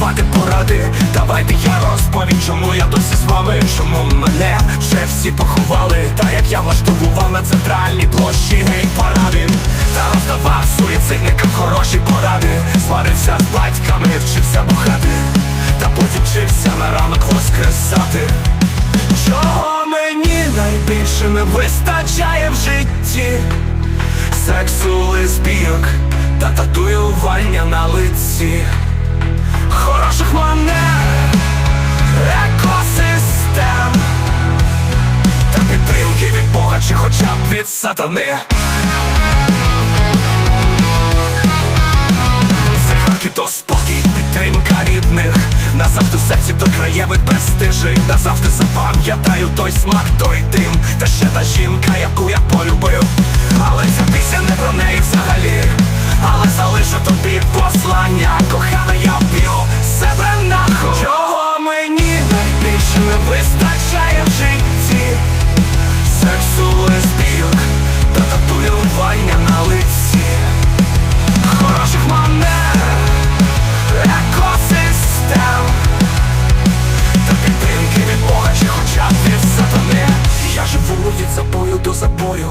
давати поради, давайте я розповім, чому я досі з вами, чому мене вже всі поховали, та як я влаштовував на центральній площі гей парадин Та роздавав суїцидникам хороші поради, сварився з батьками, вчився бухати, та потім вчився на ранок воскресати. Чого мені найбільше не вистачає в житті? Сексу лесбійок та татуювання на лиці. Від сатани. Зигарки то спокій, підтримка рідних. Назавжди в серці до краєвих престижить Назавжди запам'ятаю той смак, той дим. Та ще та жінка, яку я полюбив від запою до забою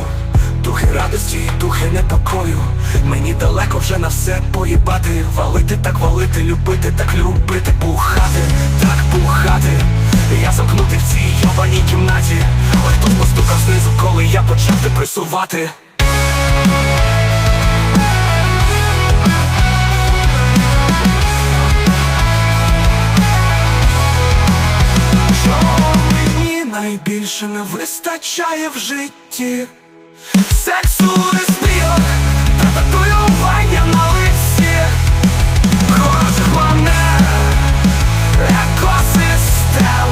Духи радості, духи непокою. Мені далеко вже на все поїбати. Валити так валити, любити так любити Бухати, так бухати. Я замкнутий в цій йобаній кімнаті. Ой, хтось постукав знизу, коли я почав депресувати найбільше не вистачає в житті. Сексу лесбійок та татуювання на лиці. Хороших манер, екосистем.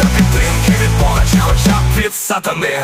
Та підтримки від Бога чи хоча б від сатани